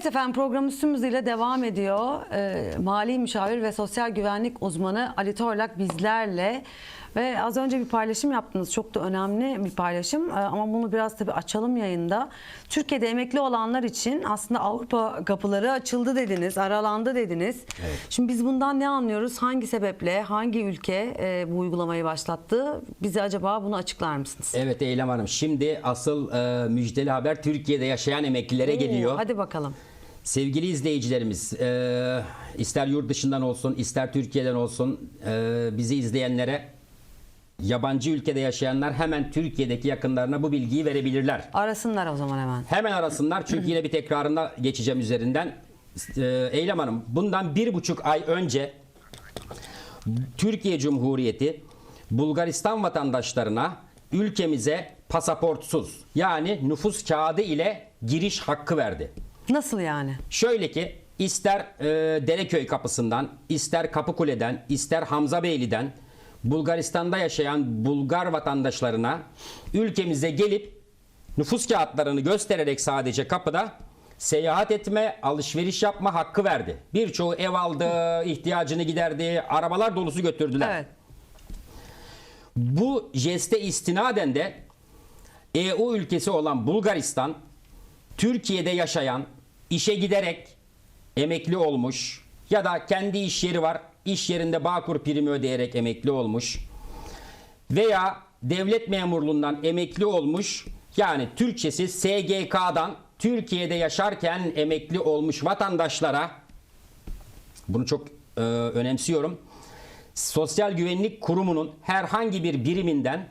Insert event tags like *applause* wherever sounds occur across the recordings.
Evet efendim programımız tüm hızıyla devam ediyor. Ee, mali müşavir ve sosyal güvenlik uzmanı Ali Torlak bizlerle. Ve az önce bir paylaşım yaptınız. Çok da önemli bir paylaşım. Ee, ama bunu biraz tabii açalım yayında. Türkiye'de emekli olanlar için aslında Avrupa kapıları açıldı dediniz, aralandı dediniz. Şimdi biz bundan ne anlıyoruz? Hangi sebeple, hangi ülke e, bu uygulamayı başlattı? Bize acaba bunu açıklar mısınız? Evet Eylem Hanım. Şimdi asıl e, müjdeli haber Türkiye'de yaşayan emeklilere geliyor. Oo, Hadi bakalım. Sevgili izleyicilerimiz, e, ister yurt dışından olsun, ister Türkiye'den olsun e, bizi izleyenlere yabancı ülkede yaşayanlar hemen Türkiye'deki yakınlarına bu bilgiyi verebilirler. Arasınlar o zaman hemen. Hemen arasınlar çünkü yine bir tekrarına geçeceğim üzerinden. E, Eylem Hanım, bundan bir buçuk ay önce Türkiye Cumhuriyeti Bulgaristan vatandaşlarına ülkemize pasaportsuz yani nüfus kağıdı ile giriş hakkı verdi. Nasıl yani? Şöyle ki ister e, Dereköy kapısından, ister Kapıkule'den, ister Hamza Beyli'den Bulgaristan'da yaşayan Bulgar vatandaşlarına ülkemize gelip nüfus kağıtlarını göstererek sadece kapıda seyahat etme, alışveriş yapma hakkı verdi. Birçoğu ev aldı, ihtiyacını giderdi, arabalar dolusu götürdüler. Evet. Bu jeste istinaden de EU ülkesi olan Bulgaristan Türkiye'de yaşayan, işe giderek emekli olmuş ya da kendi iş yeri var, iş yerinde Bağkur primi ödeyerek emekli olmuş veya devlet memurluğundan emekli olmuş yani Türkçesi SGK'dan Türkiye'de yaşarken emekli olmuş vatandaşlara bunu çok e, önemsiyorum. Sosyal Güvenlik Kurumu'nun herhangi bir biriminden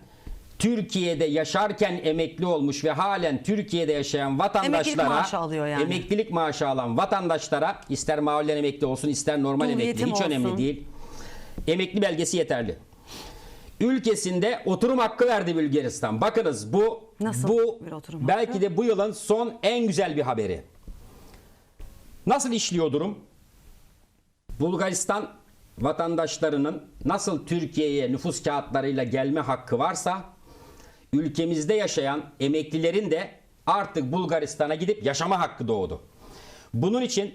Türkiye'de yaşarken emekli olmuş ve halen Türkiye'de yaşayan vatandaşlara maaşı alıyor yani. emeklilik maaşı alan vatandaşlara ister mahallen emekli olsun ister normal Dul emekli hiç önemli olsun. değil. Emekli belgesi yeterli. Ülkesinde oturum hakkı verdi Bulgaristan. Bakınız bu Nasıl bu bir oturum belki hakkı? de bu yılın son en güzel bir haberi. Nasıl işliyor durum? Bulgaristan vatandaşlarının nasıl Türkiye'ye nüfus kağıtlarıyla gelme hakkı varsa ülkemizde yaşayan emeklilerin de artık Bulgaristan'a gidip yaşama hakkı doğdu. Bunun için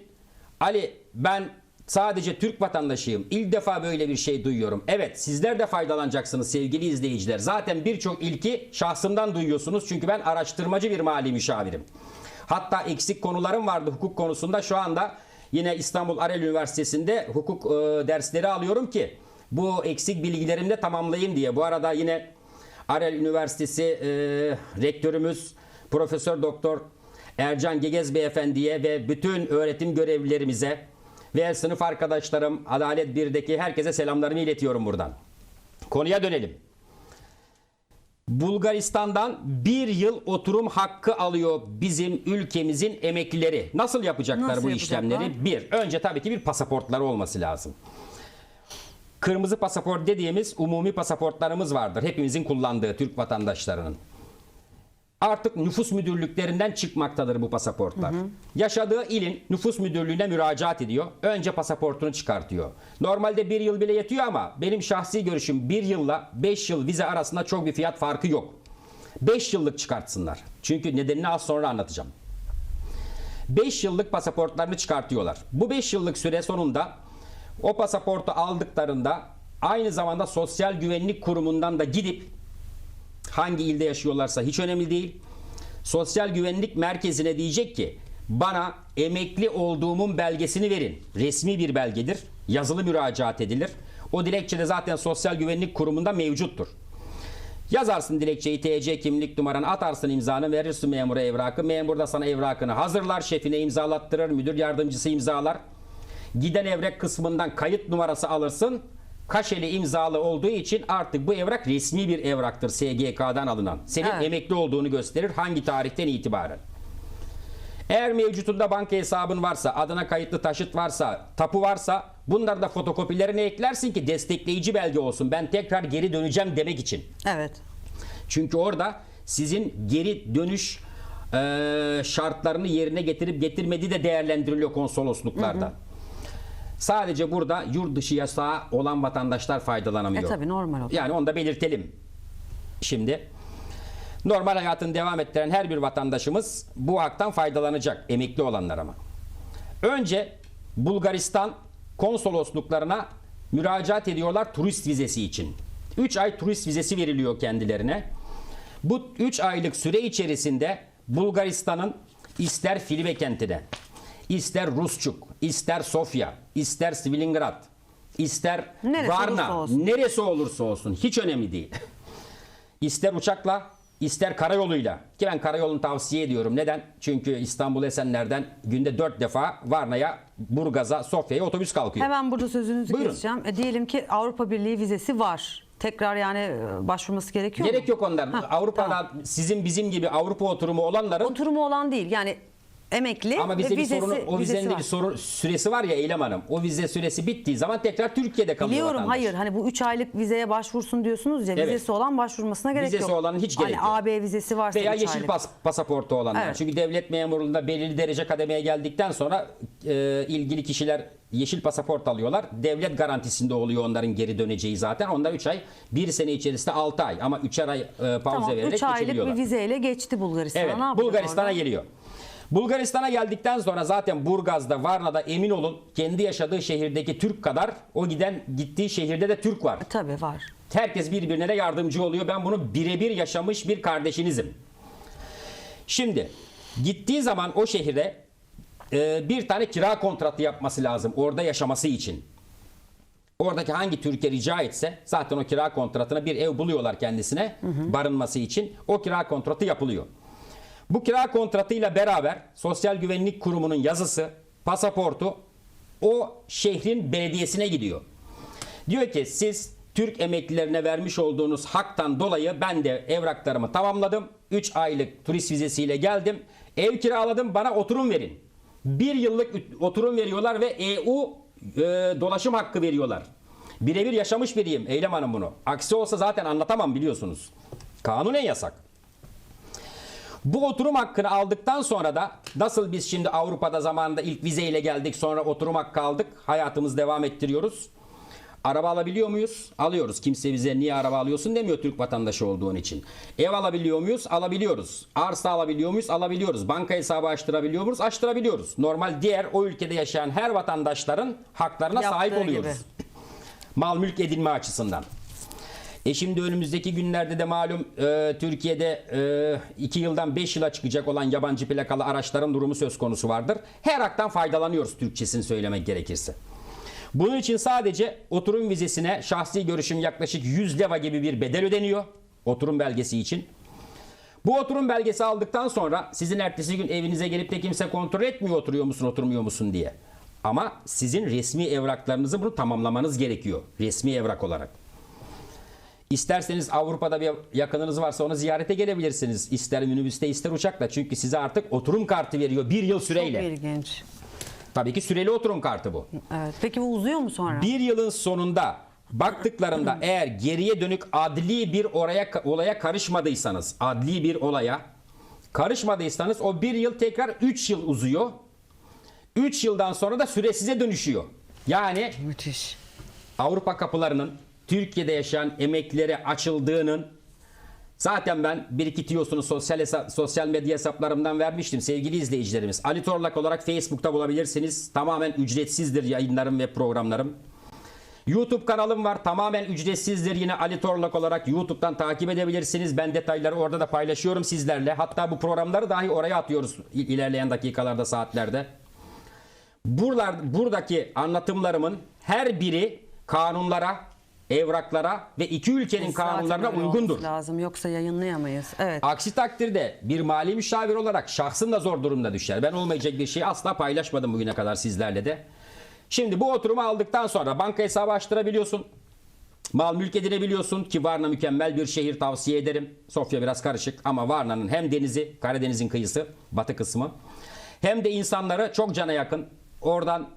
Ali ben sadece Türk vatandaşıyım. İlk defa böyle bir şey duyuyorum. Evet sizler de faydalanacaksınız sevgili izleyiciler. Zaten birçok ilki şahsımdan duyuyorsunuz. Çünkü ben araştırmacı bir mali müşavirim. Hatta eksik konularım vardı hukuk konusunda. Şu anda yine İstanbul Arel Üniversitesi'nde hukuk e, dersleri alıyorum ki bu eksik bilgilerimi de tamamlayayım diye. Bu arada yine Arel Üniversitesi e, rektörümüz Profesör Doktor Ercan Gegez Beyefendi'ye ve bütün öğretim görevlilerimize ve sınıf arkadaşlarım Adalet 1'deki herkese selamlarımı iletiyorum buradan. Konuya dönelim. Bulgaristan'dan bir yıl oturum hakkı alıyor bizim ülkemizin emeklileri. Nasıl yapacaklar Nasıl bu yapacaklar? işlemleri? Bir, önce tabii ki bir pasaportları olması lazım. Kırmızı pasaport dediğimiz umumi pasaportlarımız vardır. Hepimizin kullandığı Türk vatandaşlarının. Artık nüfus müdürlüklerinden çıkmaktadır bu pasaportlar. Yaşadığı ilin nüfus müdürlüğüne müracaat ediyor. Önce pasaportunu çıkartıyor. Normalde bir yıl bile yetiyor ama benim şahsi görüşüm bir yılla 5 yıl vize arasında çok bir fiyat farkı yok. 5 yıllık çıkartsınlar. Çünkü nedenini az sonra anlatacağım. 5 yıllık pasaportlarını çıkartıyorlar. Bu 5 yıllık süre sonunda o pasaportu aldıklarında aynı zamanda Sosyal Güvenlik Kurumu'ndan da gidip hangi ilde yaşıyorlarsa hiç önemli değil. Sosyal Güvenlik Merkezi'ne diyecek ki bana emekli olduğumun belgesini verin. Resmi bir belgedir. Yazılı müracaat edilir. O dilekçe de zaten Sosyal Güvenlik Kurumu'nda mevcuttur. Yazarsın dilekçeyi TC kimlik numaranı atarsın imzanı verirsin memura evrakı. Memur da sana evrakını hazırlar şefine imzalattırır müdür yardımcısı imzalar. Giden evrak kısmından kayıt numarası alırsın. Kaşeli imzalı olduğu için artık bu evrak resmi bir evraktır SGK'dan alınan. Senin Evet. emekli olduğunu gösterir hangi tarihten itibaren. Eğer mevcutunda banka hesabın varsa, adına kayıtlı taşıt varsa, tapu varsa bunları da fotokopilerine eklersin ki destekleyici belge olsun. Ben tekrar geri döneceğim demek için. Evet. Çünkü orada sizin geri dönüş e, şartlarını yerine getirip getirmediği de değerlendiriliyor konsolosluklarda. Sadece burada yurt dışı yasağı olan vatandaşlar faydalanamıyor. E tabii normal o. Yani onu da belirtelim. Şimdi normal hayatını devam ettiren her bir vatandaşımız bu haktan faydalanacak. Emekli olanlar ama. Önce Bulgaristan konsolosluklarına müracaat ediyorlar turist vizesi için. 3 ay turist vizesi veriliyor kendilerine. Bu 3 aylık süre içerisinde Bulgaristan'ın ister Filibe kentine, ister Rusçuk, ister Sofya, ister Svilingrad, ister Neresi olursa Varna, olsun. neresi olursa olsun hiç önemli değil. İster uçakla, ister karayoluyla. Ki ben karayolunu tavsiye ediyorum. Neden? Çünkü İstanbul Esenler'den günde 4 defa Varna'ya, Burgaz'a, Sofya'ya otobüs kalkıyor. Hemen burada sözünüzü Buyurun. keseceğim. E, diyelim ki Avrupa Birliği vizesi var. Tekrar yani e, başvurması gerekiyor Gerek mu? yok. Hah, Avrupa'da tamam. sizin bizim gibi Avrupa oturumu olanların Oturumu olan değil. Yani emekli ama ve bizde bir vizesi, sorunu, o vizesi vizenin de var. bir soru süresi var ya Eylem Hanım. O vize süresi bittiği zaman tekrar Türkiye'de kalıyor Biliyorum vatandaş. hayır hani bu 3 aylık vizeye başvursun diyorsunuz ya Evet. vizesi olan başvurmasına gerek Vizesi yok. olanın hiç gerek hani yok. AB vizesi varsa Veya üç yeşil aylık. pas, pasaportu olanlar. Evet. Çünkü devlet memurluğunda belirli derece kademeye geldikten sonra e, ilgili kişiler yeşil pasaport alıyorlar. Devlet garantisinde oluyor onların geri döneceği zaten. Onlar 3 ay, 1 sene içerisinde 6 ay ama 3'er ay e, pauze Tamam vererek 3 aylık bir vizeyle geçti Bulgaristan'a. Evet, ne yapacak Bulgaristan'a orada? geliyor. Bulgaristan'a geldikten sonra zaten Burgaz'da, Varna'da emin olun kendi yaşadığı şehirdeki Türk kadar o giden gittiği şehirde de Türk var. Tabii var. Herkes birbirine de yardımcı oluyor. Ben bunu birebir yaşamış bir kardeşinizim. Şimdi gittiği zaman o şehire e, bir tane kira kontratı yapması lazım orada yaşaması için. Oradaki hangi Türkiye rica etse zaten o kira kontratına bir ev buluyorlar kendisine barınması için. O kira kontratı yapılıyor. Bu kira kontratıyla beraber Sosyal Güvenlik Kurumu'nun yazısı, pasaportu o şehrin belediyesine gidiyor. Diyor ki siz Türk emeklilerine vermiş olduğunuz haktan dolayı ben de evraklarımı tamamladım. 3 aylık turist vizesiyle geldim. Ev kiraladım bana oturum verin. Bir yıllık oturum veriyorlar ve EU e, dolaşım hakkı veriyorlar. Birebir yaşamış biriyim Eylem Hanım bunu. Aksi olsa zaten anlatamam biliyorsunuz. Kanunen yasak. Bu oturum hakkını aldıktan sonra da nasıl biz şimdi Avrupa'da zamanında ilk vizeyle geldik sonra oturum hakkı aldık. Hayatımızı devam ettiriyoruz. Araba alabiliyor muyuz? Alıyoruz. Kimse bize niye araba alıyorsun demiyor Türk vatandaşı olduğun için. Ev alabiliyor muyuz? Alabiliyoruz. Arsa alabiliyor muyuz? Alabiliyoruz. Banka hesabı açtırabiliyor muyuz? Açtırabiliyoruz. Normal diğer o ülkede yaşayan her vatandaşların haklarına sahip Yaptığı oluyoruz. gibi. Mal mülk edinme açısından. E şimdi önümüzdeki günlerde de malum e, Türkiye'de 2 yıldan 5 yıla çıkacak olan yabancı plakalı araçların durumu söz konusu vardır. Her haktan faydalanıyoruz Türkçesini söylemek gerekirse. Bunun için sadece oturum vizesine şahsi görüşüm yaklaşık 100 leva gibi bir bedel ödeniyor. Oturum belgesi için. Bu oturum belgesi aldıktan sonra sizin ertesi gün evinize gelip de kimse kontrol etmiyor oturuyor musun oturmuyor musun diye. Ama sizin resmi evraklarınızı bunu tamamlamanız gerekiyor. Resmi evrak olarak. İsterseniz Avrupa'da bir yakınınız varsa onu ziyarete gelebilirsiniz. İster minibüste ister uçakla. Çünkü size artık oturum kartı veriyor bir yıl Çok süreyle. ilginç. Tabii ki süreli oturum kartı bu. Evet. Peki bu uzuyor mu sonra? Bir yılın sonunda baktıklarında *clears throat* eğer geriye dönük adli bir oraya olaya karışmadıysanız, adli bir olaya karışmadıysanız o bir yıl tekrar 3 yıl uzuyor. 3 yıldan sonra da süre size dönüşüyor. Yani Müthiş. Avrupa kapılarının Türkiye'de yaşayan emeklilere açıldığının zaten ben bir iki tiyosunu sosyal, sosyal medya hesaplarımdan vermiştim sevgili izleyicilerimiz. Ali Torlak olarak Facebook'ta bulabilirsiniz. Tamamen ücretsizdir yayınlarım ve programlarım. YouTube kanalım var. Tamamen ücretsizdir. Yine Ali Torlak olarak YouTube'dan takip edebilirsiniz. Ben detayları orada da paylaşıyorum sizlerle. Hatta bu programları dahi oraya atıyoruz il- ilerleyen dakikalarda, saatlerde. Buralar, buradaki anlatımlarımın her biri kanunlara, evraklara ve iki ülkenin Zaten kanunlarına öyle uygundur. olması lazım yoksa yayınlayamayız. Evet. Aksi takdirde bir mali müşavir olarak şahsın da zor durumda düşer. Ben olmayacak bir şeyi asla paylaşmadım bugüne kadar sizlerle de. Şimdi bu oturumu aldıktan sonra banka hesabı açtırabiliyorsun. Mal mülk edinebiliyorsun ki Varna mükemmel bir şehir tavsiye ederim. Sofya biraz karışık ama Varna'nın hem denizi, Karadeniz'in kıyısı, batı kısmı hem de insanları çok cana yakın. Oradan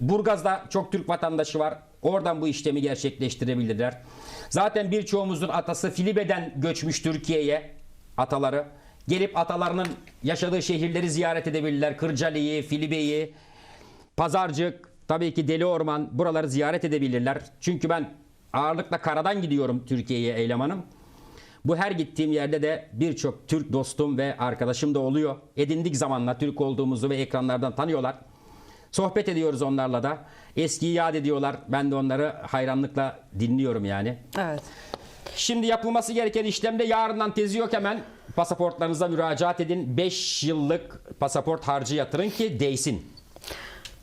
Burgaz'da çok Türk vatandaşı var. Oradan bu işlemi gerçekleştirebilirler. Zaten birçoğumuzun atası Filibe'den göçmüş Türkiye'ye ataları. Gelip atalarının yaşadığı şehirleri ziyaret edebilirler. Kırcaali'yi, Filibe'yi, Pazarcık, tabii ki Deli Orman buraları ziyaret edebilirler. Çünkü ben ağırlıkla karadan gidiyorum Türkiye'ye Eylem Hanım. Bu her gittiğim yerde de birçok Türk dostum ve arkadaşım da oluyor. Edindik zamanla Türk olduğumuzu ve ekranlardan tanıyorlar. Sohbet ediyoruz onlarla da. Eskiyi yad ediyorlar. Ben de onları hayranlıkla dinliyorum yani. Evet. Şimdi yapılması gereken işlemde yarından tezi yok hemen pasaportlarınıza müracaat edin. 5 yıllık pasaport harcı yatırın ki değsin.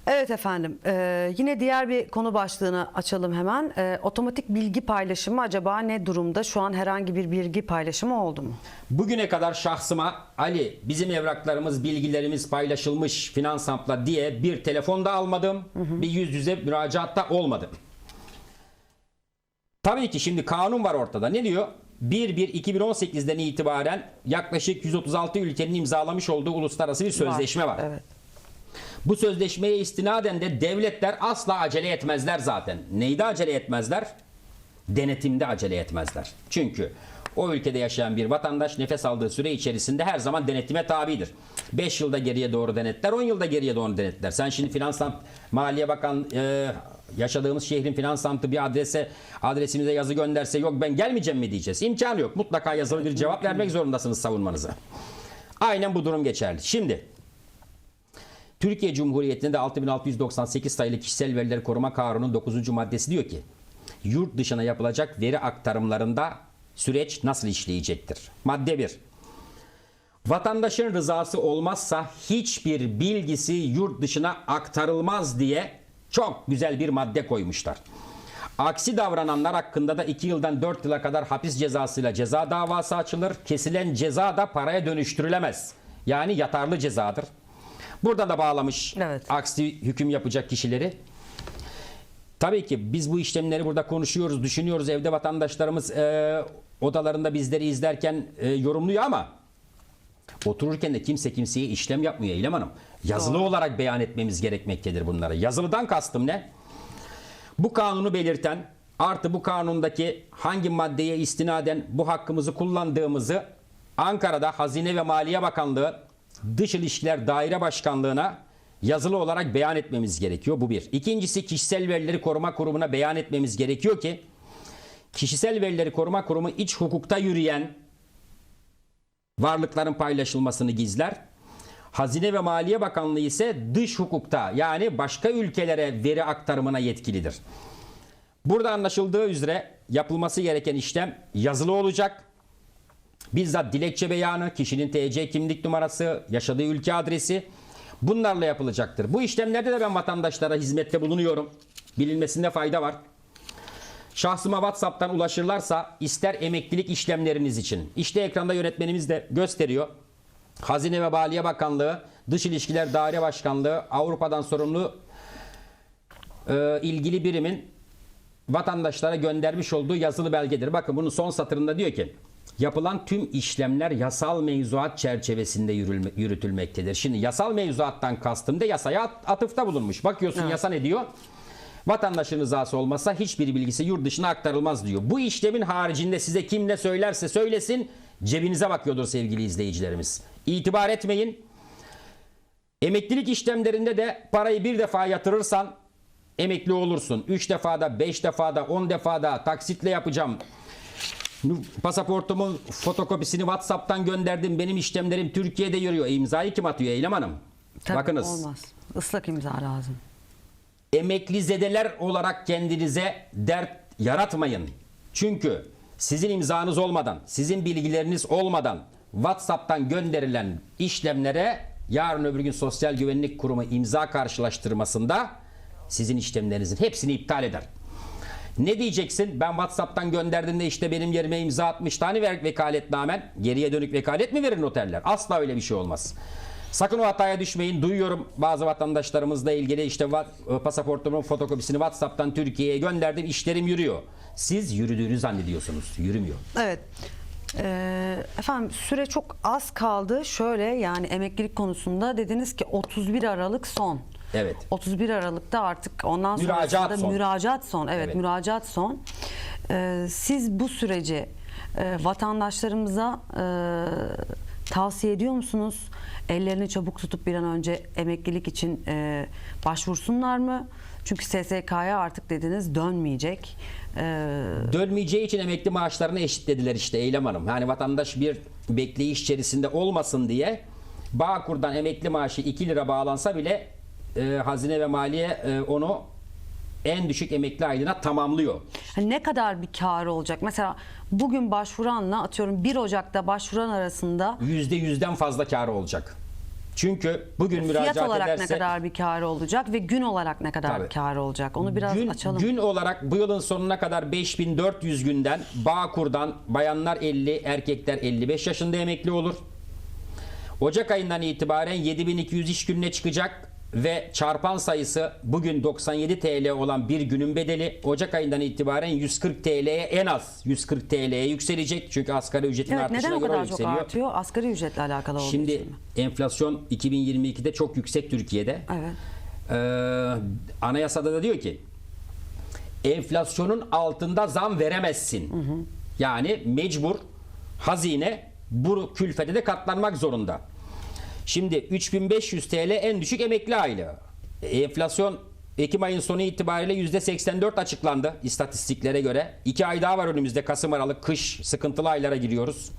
Evet efendim. Ee, yine diğer bir konu başlığını açalım hemen. Ee, otomatik bilgi paylaşımı acaba ne durumda? Şu an herhangi bir bilgi paylaşımı oldu mu? Bugüne kadar şahsıma Ali bizim evraklarımız, bilgilerimiz paylaşılmış Finansamp'la diye bir telefon da almadım. Bir yüz yüze müracaatta olmadım. Tabii ki şimdi kanun var ortada. Ne diyor? 1-1-2018'den itibaren yaklaşık 136 ülkenin imzalamış olduğu uluslararası bir sözleşme var. Evet. Bu sözleşmeye istinaden de devletler asla acele etmezler zaten. Neyde acele etmezler? Denetimde acele etmezler. Çünkü o ülkede yaşayan bir vatandaş nefes aldığı süre içerisinde her zaman denetime tabidir. 5 yılda geriye doğru denetler, 10 yılda geriye doğru denetler. Sen şimdi Finans Maliye Bakan e, yaşadığımız şehrin finans samtı bir adrese adresimize yazı gönderse yok ben gelmeyeceğim mi diyeceğiz. İmkanı yok. Mutlaka yazılı bir cevap vermek zorundasınız savunmanıza. Aynen bu durum geçerli. Şimdi Türkiye Cumhuriyeti'nde de 6698 sayılı kişisel verileri koruma kanunun 9. maddesi diyor ki yurt dışına yapılacak veri aktarımlarında süreç nasıl işleyecektir? Madde 1. Vatandaşın rızası olmazsa hiçbir bilgisi yurt dışına aktarılmaz diye çok güzel bir madde koymuşlar. Aksi davrananlar hakkında da 2 yıldan 4 yıla kadar hapis cezasıyla ceza davası açılır. Kesilen ceza da paraya dönüştürülemez. Yani yatarlı cezadır. Burada da bağlamış Evet. aksi hüküm yapacak kişileri. Tabii ki biz bu işlemleri burada konuşuyoruz, düşünüyoruz. Evde vatandaşlarımız e, odalarında bizleri izlerken e, yorumluyor ama otururken de kimse kimseye işlem yapmıyor Eylem Hanım. Yazılı olarak beyan etmemiz gerekmektedir bunları. Yazılıdan kastım ne? Bu kanunu belirten artı bu kanundaki hangi maddeye istinaden bu hakkımızı kullandığımızı Ankara'da Hazine ve Maliye Bakanlığı Dış İlişkiler Daire Başkanlığı'na yazılı olarak beyan etmemiz gerekiyor. Bu bir. İkincisi kişisel verileri koruma kurumuna beyan etmemiz gerekiyor ki kişisel verileri koruma kurumu iç hukukta yürüyen varlıkların paylaşılmasını gizler. Hazine ve Maliye Bakanlığı ise dış hukukta yani başka ülkelere veri aktarımına yetkilidir. Burada anlaşıldığı üzere yapılması gereken işlem yazılı olacak. Bizzat dilekçe beyanı, kişinin TC kimlik numarası, yaşadığı ülke adresi bunlarla yapılacaktır. Bu işlemlerde de ben vatandaşlara hizmette bulunuyorum. Bilinmesinde fayda var. Şahsıma WhatsApp'tan ulaşırlarsa ister emeklilik işlemleriniz için. İşte ekranda yönetmenimiz de gösteriyor. Hazine ve Maliye Bakanlığı, Dış İlişkiler Daire Başkanlığı, Avrupa'dan sorumlu e, ilgili birimin vatandaşlara göndermiş olduğu yazılı belgedir. Bakın bunun son satırında diyor ki yapılan tüm işlemler yasal mevzuat çerçevesinde yürülme- yürütülmektedir. Şimdi yasal mevzuattan kastım da yasaya at- atıfta bulunmuş. Bakıyorsun yasa ne diyor? Vatandaşın rızası olmazsa hiçbir bilgisi yurt dışına aktarılmaz diyor. Bu işlemin haricinde size kim ne söylerse söylesin cebinize bakıyordur sevgili izleyicilerimiz. İtibar etmeyin. Emeklilik işlemlerinde de parayı bir defa yatırırsan emekli olursun. 3 defada, 5 defada, 10 defada taksitle yapacağım. Pasaportumun fotokopisini WhatsApp'tan gönderdim. Benim işlemlerim Türkiye'de yürüyor. E, imzayı kim atıyor Eylem Hanım? Tabii Bakınız. olmaz. Islak imza lazım. emekli zedeler olarak kendinize dert yaratmayın. Çünkü sizin imzanız olmadan, sizin bilgileriniz olmadan WhatsApp'tan gönderilen işlemlere yarın öbür gün Sosyal Güvenlik Kurumu imza karşılaştırmasında sizin işlemlerinizin hepsini iptal eder. Ne diyeceksin? Ben WhatsApp'tan gönderdiğimde işte benim yerime imza atmış tane ver vekaletnamen. Geriye dönük vekalet mi verir noterler? Asla öyle bir şey olmaz. Sakın o hataya düşmeyin. Duyuyorum bazı vatandaşlarımızla ilgili işte va- pasaportumun fotokopisini WhatsApp'tan Türkiye'ye gönderdim. işlerim yürüyor. Siz yürüdüğünü zannediyorsunuz. Yürümüyor. Evet. Ee, efendim süre çok az kaldı. Şöyle yani emeklilik konusunda dediniz ki 31 Aralık son. Evet. 31 Aralık'ta artık ondan Müracaat sonrasında son. müracaat son. Evet, Evet. müracaat son. Ee, siz bu süreci e, vatandaşlarımıza e, tavsiye ediyor musunuz? Ellerini çabuk tutup bir an önce emeklilik için e, başvursunlar mı? Çünkü SSK'ya artık dediniz dönmeyecek. Ee, Dönmeyeceği için emekli maaşlarını eşitlediler işte Eylem Hanım. Yani vatandaş bir bekleyiş içerisinde olmasın diye Bağkur'dan emekli maaşı 2 lira bağlansa bile e, Hazine ve Maliye e, onu en düşük emekli aylığına tamamlıyor. Ne kadar bir karı olacak? Mesela bugün başvuranla atıyorum 1 Ocak'ta başvuran arasında Yüzde yüzden fazla karı olacak. Çünkü bugün müracaat fiyat olarak ederse ne kadar bir karı olacak ve gün olarak ne kadar Tabii. bir karı olacak? Onu biraz gün, açalım. gün olarak bu yılın sonuna kadar 5400 günden Bağkur'dan bayanlar 50, erkekler 55 yaşında emekli olur. Ocak ayından itibaren 7200 iş gününe çıkacak ve çarpan sayısı bugün 97 TL olan bir günün bedeli Ocak ayından itibaren 140 TL'ye en az 140 TL'ye yükselecek. Çünkü asgari ücretin evet artışına neden o göre kadar çok yükseliyor. artıyor? Asgari ücretle alakalı olduğu Şimdi için mi? enflasyon 2022'de çok yüksek Türkiye'de. Evet. Ee, anayasada da diyor ki enflasyonun altında zam veremezsin. Yani mecbur hazine bu külfete de katlanmak zorunda. Şimdi 3500 TL en düşük emekli aylığı. E, Enflasyon Ekim ayın sonu itibariyle %84 açıklandı istatistiklere göre. 2 ay daha var önümüzde Kasım Aralık kış sıkıntılı aylara giriyoruz.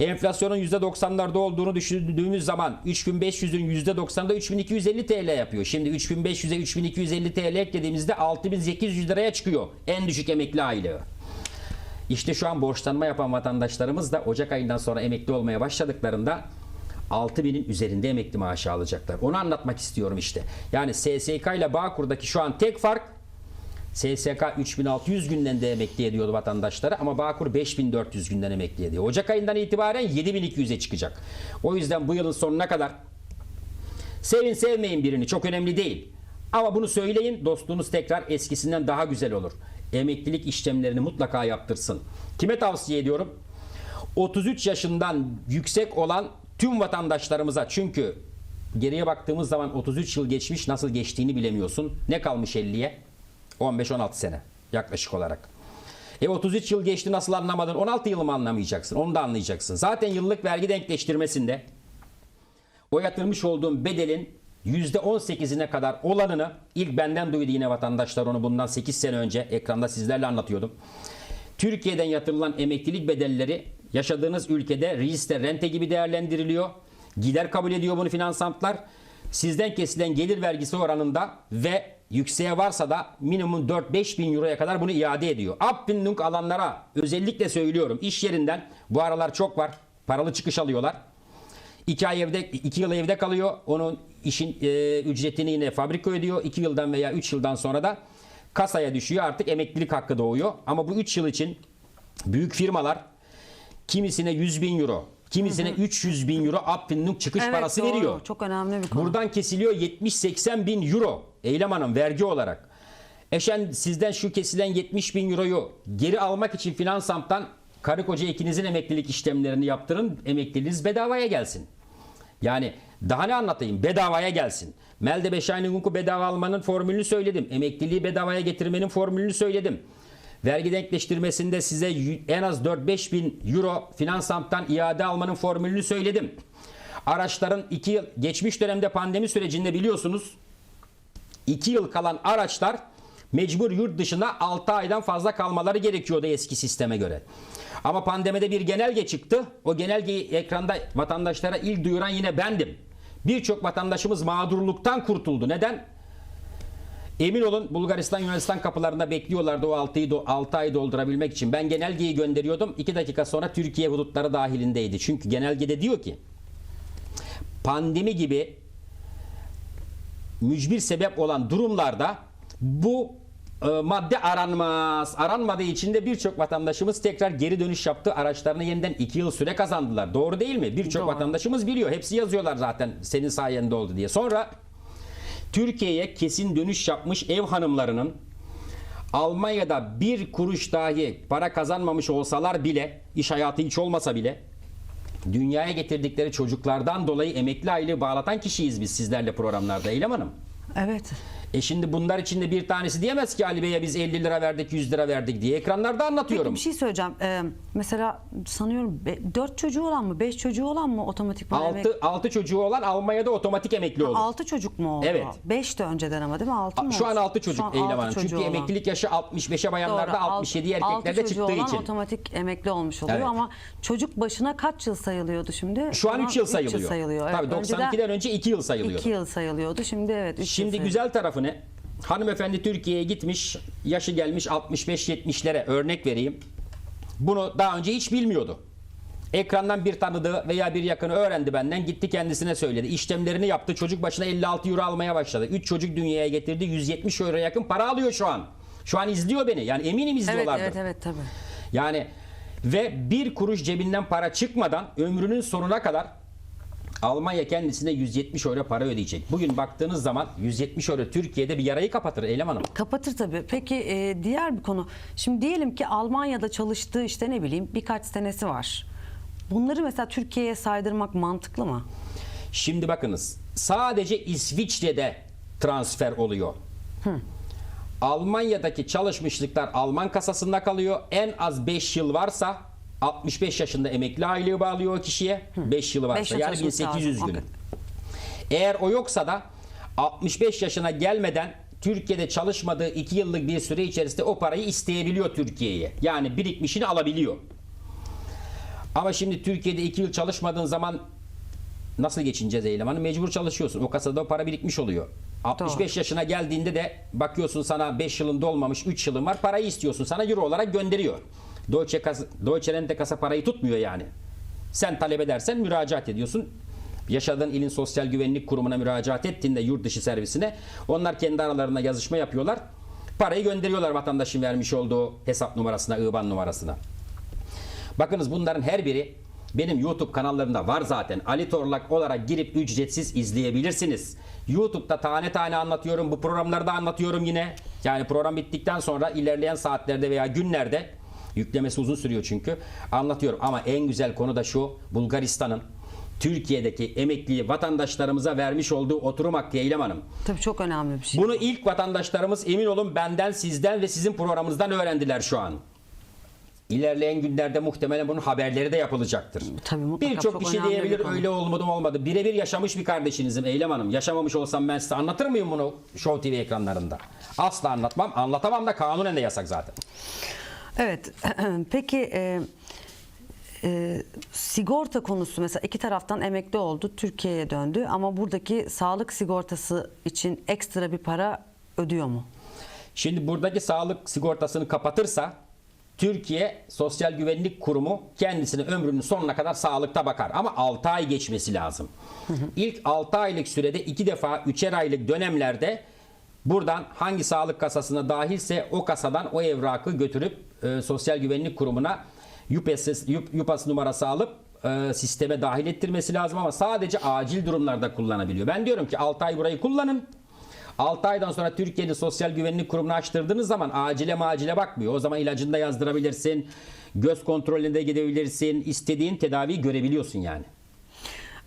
Enflasyonun %90'larda olduğunu düşündüğümüz zaman 3500'ün %90'da 3250 TL yapıyor. Şimdi 3500'e 3250 TL eklediğimizde 6800 liraya çıkıyor en düşük emekli aylığı. İşte şu an borçlanma yapan vatandaşlarımız da Ocak ayından sonra emekli olmaya başladıklarında 6000'in üzerinde emekli maaşı alacaklar. Onu anlatmak istiyorum işte. Yani SSK ile Bağkur'daki şu an tek fark SSK 3600 günden de emekli ediyordu vatandaşları ama Bağkur 5400 günden emekli ediyor. Ocak ayından itibaren 7200'e çıkacak. O yüzden bu yılın sonuna kadar sevin sevmeyin birini çok önemli değil. Ama bunu söyleyin dostluğunuz tekrar eskisinden daha güzel olur. Emeklilik işlemlerini mutlaka yaptırsın. Kime tavsiye ediyorum? 33 yaşından yüksek olan tüm vatandaşlarımıza çünkü geriye baktığımız zaman 33 yıl geçmiş nasıl geçtiğini bilemiyorsun. Ne kalmış 50'ye? 15-16 sene yaklaşık olarak. E 33 yıl geçti nasıl anlamadın? 16 yıl mı anlamayacaksın? Onu da anlayacaksın. Zaten yıllık vergi denkleştirmesinde o yatırmış olduğum bedelin %18'ine kadar olanını ilk benden duydu yine vatandaşlar onu bundan 8 sene önce ekranda sizlerle anlatıyordum. Türkiye'den yatırılan emeklilik bedelleri yaşadığınız ülkede reiste rente gibi değerlendiriliyor. Gider kabul ediyor bunu finansantlar. Sizden kesilen gelir vergisi oranında ve yükseğe varsa da minimum 4-5 bin euroya kadar bunu iade ediyor. Abfindung alanlara özellikle söylüyorum iş yerinden bu aralar çok var. Paralı çıkış alıyorlar. 2 ay evde 2 yıl evde kalıyor. Onun işin e, ücretini yine fabrika ödüyor. 2 yıldan veya 3 yıldan sonra da kasaya düşüyor. Artık emeklilik hakkı doğuyor. Ama bu 3 yıl için büyük firmalar kimisine 100 bin euro, kimisine 300 bin euro Abfindung çıkış Evet, parası doğru. veriyor. Çok önemli bir konu. Buradan kesiliyor 70-80 bin euro Eylem Hanım vergi olarak. Eşen sizden şu kesilen 70 bin euroyu geri almak için Finansamp'tan karı koca ikinizin emeklilik işlemlerini yaptırın. Emekliliğiniz bedavaya gelsin. Yani daha ne anlatayım? Bedavaya gelsin. Melde Beşaynigunku bedava almanın formülünü söyledim. Emekliliği bedavaya getirmenin formülünü söyledim. Vergi denkleştirmesinde size en az 4-5 bin euro Finansamp'tan iade almanın formülünü söyledim. Araçların 2 yıl geçmiş dönemde pandemi sürecinde biliyorsunuz 2 yıl kalan araçlar mecbur yurt dışına 6 aydan fazla kalmaları gerekiyordu eski sisteme göre. Ama pandemide bir genelge çıktı. O genelgeyi ekranda vatandaşlara ilk duyuran yine bendim. Birçok vatandaşımız mağdurluktan kurtuldu. Neden? Emin olun Bulgaristan Yunanistan kapılarında bekliyorlardı o 6 ayı, 6 ayı doldurabilmek için. Ben genelgeyi gönderiyordum. 2 dakika sonra Türkiye hudutları dahilindeydi. Çünkü genelgede diyor ki pandemi gibi mücbir sebep olan durumlarda bu e, madde aranmaz. Aranmadığı için de birçok vatandaşımız tekrar geri dönüş yaptı. Araçlarına yeniden 2 yıl süre kazandılar. Doğru değil mi? Birçok vatandaşımız biliyor. Hepsi yazıyorlar zaten senin sayende oldu diye. Sonra Türkiye'ye kesin dönüş yapmış ev hanımlarının Almanya'da bir kuruş dahi para kazanmamış olsalar bile, iş hayatı hiç olmasa bile dünyaya getirdikleri çocuklardan dolayı emekli aylığı bağlatan kişiyiz biz sizlerle programlarda Eylem Hanım. Evet. E şimdi bunlar içinde bir tanesi diyemez ki Ali Bey'e biz 50 lira verdik 100 lira verdik diye ekranlarda anlatıyorum. Peki bir şey söyleyeceğim. Ee, mesela sanıyorum 4 çocuğu olan mı 5 çocuğu olan mı otomatik 6 6 çocuğu olan Almanya'da otomatik emekli olur. 6 çocuk mu oldu? Evet. 5 de önceden ama değil mi? 6 mı? Şu an oldu? 6 çocuk an Eylem Hanım. Çünkü olan. emeklilik yaşı 65'e bayanlarda Doğru, 67 altı erkeklerde çıktığı olan için. otomatik emekli olmuş oluyor Evet. ama çocuk başına kaç yıl sayılıyordu şimdi? Şu an 3 yıl sayılıyor. sayılıyor. Tabii 92'den önce 2 yıl sayılıyordu. 2 yıl sayılıyordu. Şimdi evet 3 Şimdi güzel tarafı ne? Hanımefendi Türkiye'ye gitmiş, yaşı gelmiş 65-70'lere örnek vereyim. Bunu daha önce hiç bilmiyordu. Ekrandan bir tanıdığı veya bir yakını öğrendi benden gitti kendisine söyledi. İşlemlerini yaptı çocuk başına 56 euro almaya başladı. 3 çocuk dünyaya getirdi 170 euro yakın para alıyor şu an. Şu an izliyor beni yani eminim Evet izliyorlardır. evet evet tabii. Yani ve bir kuruş cebinden para çıkmadan ömrünün sonuna kadar Almanya kendisine 170 euro para ödeyecek. Bugün baktığınız zaman 170 euro Türkiye'de bir yarayı kapatır Eylem Hanım. Kapatır tabii. Peki e, diğer bir konu. Şimdi diyelim ki Almanya'da çalıştığı işte ne bileyim birkaç senesi var. Bunları mesela Türkiye'ye saydırmak mantıklı mı? Şimdi bakınız sadece İsviçre'de transfer oluyor. Almanya'daki çalışmışlıklar Alman kasasında kalıyor. En az 5 yıl varsa 65 yaşında emekli aylığı bağlıyor o kişiye. 5 yılı varsa Beş yıl yani çalışması 1800 lazım. gün. Eğer o yoksa da 65 yaşına gelmeden Türkiye'de çalışmadığı 2 yıllık bir süre içerisinde o parayı isteyebiliyor Türkiye'ye. Yani birikmişini alabiliyor. Ama şimdi Türkiye'de 2 yıl çalışmadığın zaman nasıl geçineceğiz Eylem Hanım? Mecbur çalışıyorsun. O kasada o para birikmiş oluyor. 65 yaşına geldiğinde de bakıyorsun sana 5 yılın dolmamış 3 yılın var parayı istiyorsun. Sana euro olarak gönderiyor. Deutsche, Deutsche Rente kasa parayı tutmuyor yani. Sen talep edersen müracaat ediyorsun. Yaşadığın ilin sosyal güvenlik kurumuna müracaat ettiğinde yurt dışı servisine onlar kendi aralarında yazışma yapıyorlar. Parayı gönderiyorlar vatandaşın vermiş olduğu hesap numarasına, IBAN numarasına. Bakınız bunların her biri benim YouTube kanallarımda var zaten. Ali Torlak olarak girip ücretsiz izleyebilirsiniz. YouTube'da tane tane anlatıyorum. Bu programları da anlatıyorum yine. Yani program bittikten sonra ilerleyen saatlerde veya günlerde yüklemesi uzun sürüyor çünkü. Anlatıyorum ama en güzel konu da şu. Bulgaristan'ın Türkiye'deki emekli vatandaşlarımıza vermiş olduğu oturum hakkı Eylem Hanım. Tabii çok önemli bir şey. Bunu ilk vatandaşlarımız emin olun benden, sizden ve sizin programınızdan öğrendiler şu an. İlerleyen günlerde muhtemelen bunun haberleri de yapılacaktır. Tabii Birçok çok bir şey bir diyebilir konu. öyle olmadı mı olmadı. Birebir yaşamış bir kardeşinizim Eylem Hanım. Yaşamamış olsam ben size anlatır mıyım bunu Show TV ekranlarında? Asla anlatmam. Anlatamam da kanunen de yasak zaten. Evet. *clears throat* Peki e, e, sigorta konusu mesela iki taraftan emekli oldu, Türkiye'ye döndü ama buradaki sağlık sigortası için ekstra bir para ödüyor mu? Şimdi buradaki sağlık sigortasını kapatırsa Türkiye Sosyal Güvenlik Kurumu kendisine ömrünün sonuna kadar sağlıkta bakar. Ama 6 ay geçmesi lazım. İlk 6 aylık sürede 2 defa 3'er aylık dönemlerde buradan hangi sağlık kasasına dahilse o kasadan o evrakı götürüp e, Sosyal Güvenlik Kurumu'na YUPAS, YUPAS numarası alıp e, sisteme dahil ettirmesi lazım ama sadece acil durumlarda kullanabiliyor. Ben diyorum ki 6 ay burayı kullanın. 6 aydan sonra Türkiye'nin Sosyal Güvenlik Kurumu'nu açtırdığınız zaman acile macile bakmıyor. O zaman ilacını da yazdırabilirsin. Göz kontrolünde gidebilirsin. istediğin tedaviyi görebiliyorsun yani.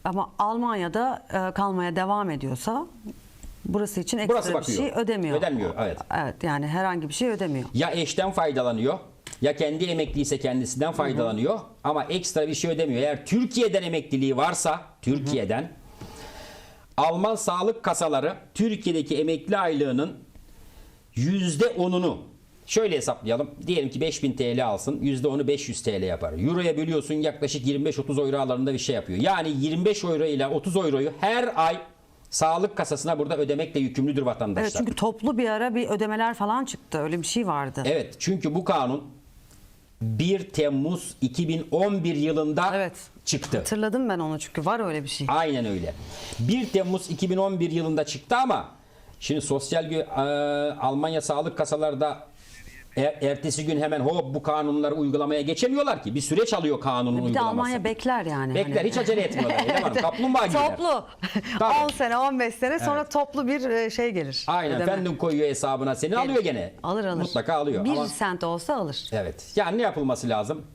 Ama Almanya'da e, kalmaya devam ediyorsa burası için ekstra Burası bir bakıyor. şey ödemiyor. Ödenmiyor, evet. Evet yani herhangi bir şey ödemiyor. Ya eşten faydalanıyor ya kendi emekliyse kendisinden faydalanıyor ama ekstra bir şey ödemiyor. Eğer Türkiye'den emekliliği varsa Türkiye'den Alman sağlık kasaları Türkiye'deki emekli aylığının %10'unu şöyle hesaplayalım. Diyelim ki 5000 TL alsın. %10'u 500 TL yapar. Euroya bölüyorsun yaklaşık 25-30 euro aralığında bir şey yapıyor. Yani 25 euro ile 30 euroyu her ay sağlık kasasına burada ödemekle yükümlüdür vatandaşlar. Evet çünkü toplu bir ara bir ödemeler falan çıktı. Öyle bir şey vardı. Evet çünkü bu kanun 1 Temmuz 2011 yılında Evet. çıktı. Hatırladım ben onu çünkü var öyle bir şey. Aynen öyle. 1 Temmuz 2011 yılında çıktı ama şimdi sosyal e, Almanya sağlık kasalarda er- ertesi gün hemen hop bu kanunları uygulamaya geçemiyorlar ki. Bir süreç alıyor kanunun Bir de uygulaması. Almanya bekler yani. Bekler Hani- hiç acele etmiyorlar. *laughs* Hanım. Kaplumbağa gibiler. Toplu. Tabii. 10 sene 15 sene sonra toplu bir e, şey gelir. Aynen Ödeme. efendim koyuyor hesabına seni alıyor gene. Alır alır. Mutlaka alıyor. Bir Ama- sent olsa alır. Evet. Yani ne yapılması lazım?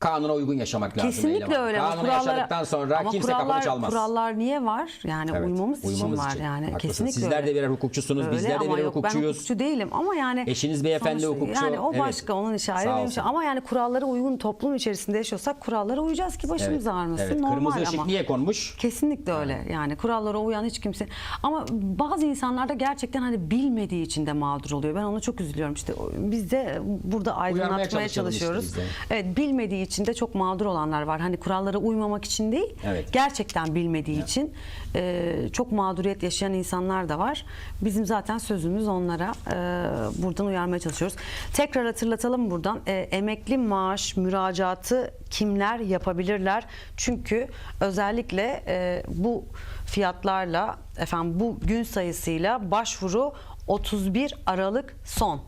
Kanuna uygun yaşamak lazım. Kesinlikle Eylem Hanım. öyle. ama Kanunu yaşadıktan sonra ama kimse kurallar, kapını çalmaz. Kurallar niye var? Yani Evet, uymamız, uymamız için var yani. Haklısınız. Kesinlikle Sizler öyle. de birer hukukçusunuz, Öyle bizler de birer yok, Ben hukukçuyuz. hukukçu değilim ama yani Eşiniz beyefendi sonuçta- hukukçu, Yani o evet. başka onun işi ayrı benim işim. Ama yani kurallara uygun toplum içerisinde yaşıyorsak kurallara uyacağız ki başımız Evet, ağrımasın. evet. Normal Kırmızı ışık ama. niye konmuş? Kesinlikle öyle. Yani kurallara uyan hiç kimse. Ama bazı insanlar da gerçekten hani bilmediği için de mağdur oluyor. Ben ona çok üzülüyorum. İşte biz de burada aydınlatmaya çalışıyoruz. Evet bilmediği için de çok mağdur olanlar var. Hani kurallara uymamak için değil. Evet. Gerçekten bilmediği için e, çok mağduriyet yaşayan insanlar da var. Bizim zaten sözümüz onlara e, buradan uyarmaya çalışıyoruz. Tekrar hatırlatalım buradan. E, emekli maaş müracaatı kimler yapabilirler? Çünkü özellikle e, bu fiyatlarla efendim bu gün sayısıyla başvuru 31 Aralık son.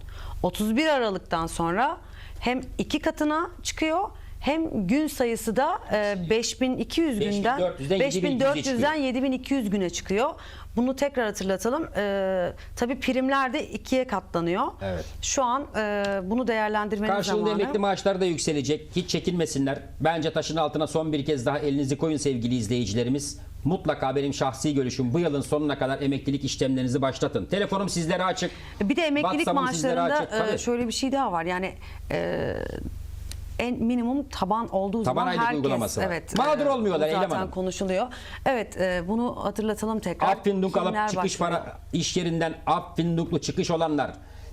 31 Aralık'tan sonra hem iki katına çıkıyor hem gün sayısı da e, 5200 günden 5400'den 5400'den 7200 güne çıkıyor. Bunu tekrar hatırlatalım. E, tabii primler de ikiye katlanıyor. Evet. Şu an e, bunu değerlendirmenin Karşılığında zamanı. emekli maaşları da yükselecek. Hiç çekinmesinler. Bence taşın altına son bir kez daha elinizi koyun sevgili izleyicilerimiz. Mutlaka benim şahsi görüşüm bu yılın sonuna kadar emeklilik işlemlerinizi başlatın. Telefonum sizlere açık. Bir de emeklilik WhatsApp'ım sizlere maaşlarında açık. Tabii. e, şöyle bir şey daha var. Yani e, en minimum taban olduğu Taban zaman aylık herkes uygulaması var. evet Mağdur olmuyorlar bu Eylem zaten Hanım. konuşuluyor. Evet e, bunu hatırlatalım tekrar. Affinduk alıp çıkış başvuruyor? para iş yerinden affinduklu çıkış olanlar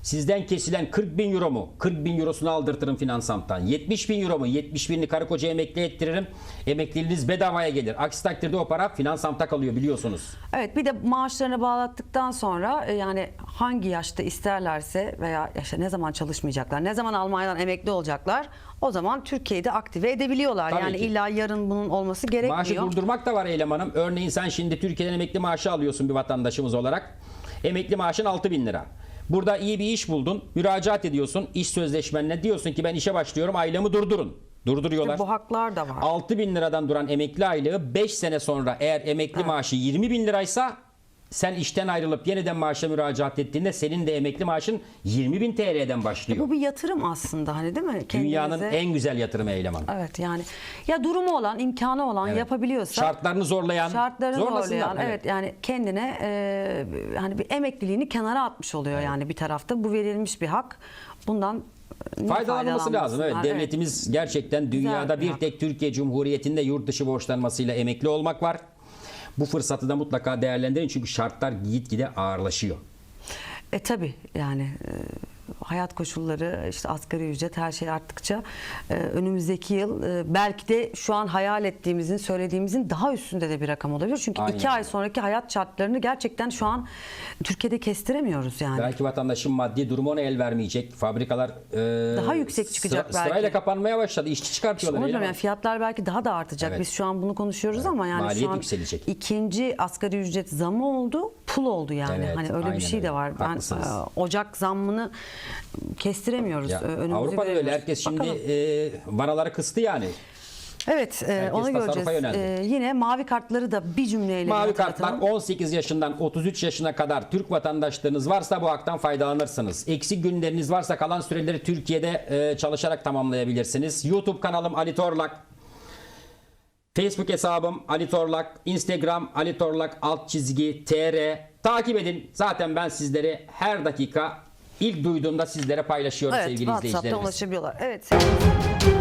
sizden kesilen 40 bin euro mu? 40 bin eurosunu aldırtırım finansamtan. 70 bin euro mu? 70 binini karı koca emekli ettiririm. Emekliliğiniz bedavaya gelir. Aksi takdirde o para finansamta kalıyor biliyorsunuz. Evet bir de maaşlarına bağlattıktan sonra e, yani hangi yaşta isterlerse veya işte ne zaman çalışmayacaklar, ne zaman Almanya'dan emekli olacaklar o zaman Türkiye'de aktive edebiliyorlar. Tabii yani ki. illa yarın bunun olması gerekmiyor. Maaşı durdurmak da var Eylem Hanım. Örneğin sen şimdi Türkiye'den emekli maaşı alıyorsun bir vatandaşımız olarak. Emekli maaşın 6 bin lira. Burada iyi bir iş buldun. Müracaat ediyorsun iş sözleşmenine. Diyorsun ki ben işe başlıyorum ailemi durdurun. Durduruyorlar. Bu haklar da var. 6 bin liradan duran emekli aylığı 5 sene sonra eğer emekli maaşı 20 bin liraysa sen işten ayrılıp yeniden maaşa müracaat ettiğinde senin de emekli maaşın 20 bin TL'den başlıyor. Bu bir yatırım aslında hani değil mi? Dünyanın Kendinize- en güzel yatırımı Eylem Hanım. Evet yani ya durumu olan, imkanı olan Evet. yapabiliyorsa Şartlarını zorlayan, şartlarını zorlayan evet. yani kendine e, hani bir emekliliğini kenara atmış oluyor yani bir tarafta. Bu verilmiş bir hak. Bundan e, Faydalanması lazım. Evet, devletimiz gerçekten dünyada bir bir hak. tek Türkiye Cumhuriyeti'nde yurt dışı borçlanmasıyla emekli olmak var. Bu fırsatı da mutlaka değerlendirin çünkü şartlar gitgide ağırlaşıyor. E tabi yani e, hayat koşulları işte asgari ücret her şey arttıkça e, önümüzdeki yıl e, belki de şu an hayal ettiğimizin söylediğimizin daha üstünde de bir rakam olabilir. Çünkü Aynen iki ay sonraki hayat şartlarını gerçekten şu an Türkiye'de kestiremiyoruz yani. Belki vatandaşın maddi durumu ona el vermeyecek. Fabrikalar e, Daha yüksek çıkacak belki. Sırayla kapanmaya başladı. İşçi çıkartıyorlar. Diyorum yani fiyatlar belki daha da artacak. Evet. Biz şu an bunu konuşuyoruz ama yani Maliyet şu an yükselecek. ikinci asgari ücret zammı oldu, pul oldu yani. Evet, hani öyle bir şey öyle. de var. Haklısınız. e, Ocak zammını kestiremiyoruz. Ya, Ö- önümüzü Avrupa'da öyle. Herkes şimdi Bakalım. e, varaları kıstı yani. Evet, e, onu göreceğiz. yöneldi. E, yine mavi kartları da bir cümleyle Mavi kartlar 18 yaşından 33 yaşına kadar Türk vatandaşlarınız varsa bu haktan faydalanırsınız. Eksik günleriniz varsa kalan süreleri Türkiye'de e, çalışarak tamamlayabilirsiniz. YouTube kanalım Ali Torlak. Facebook hesabım Ali Torlak. Instagram Ali Torlak alt çizgi TR. Takip edin. Zaten ben sizleri her dakika ilk duyduğumda sizlere paylaşıyorum Evet, sevgili WhatsApp'ta izleyicilerimiz. ulaşabiliyorlar. Evet. sevgili-